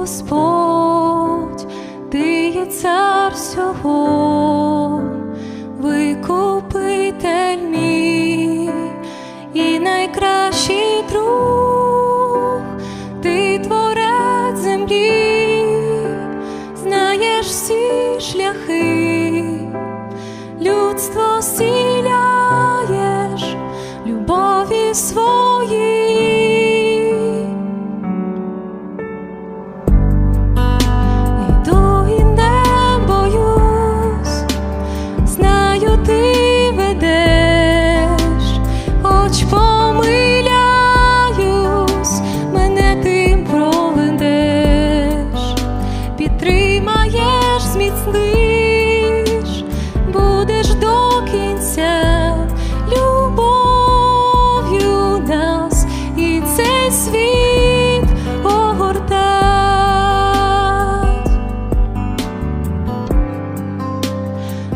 Господь, ти є цар всього, викупитель мій і найкращий друг, ти творець землі, знаєш всі шляхи, людство всі. Будеш до кінця. Любов'ю нас і цей світ огортать.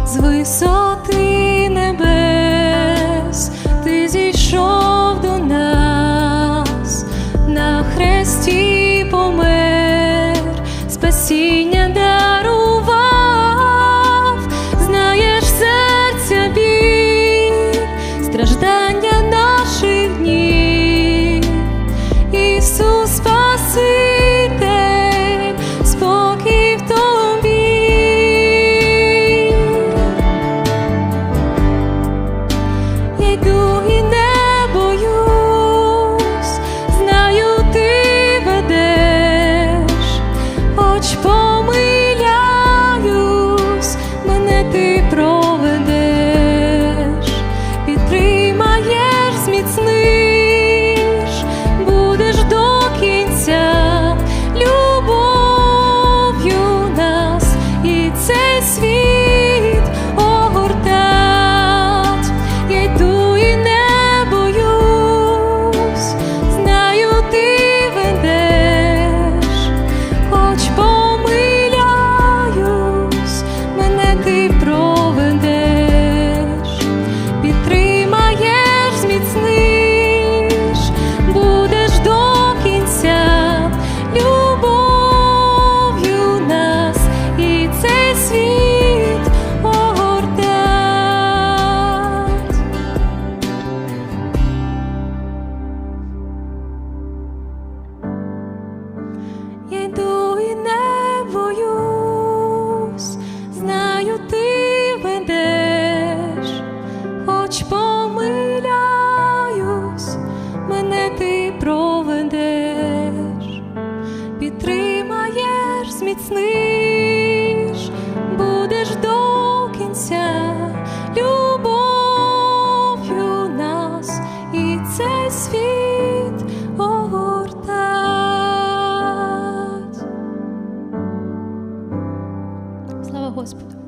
з висоти небес ти зійшов до нас, на хресті помер, спасіння страждання підтримаєш, будеш до кінця любов'ю нас і цей світ огортать. Слава Господу!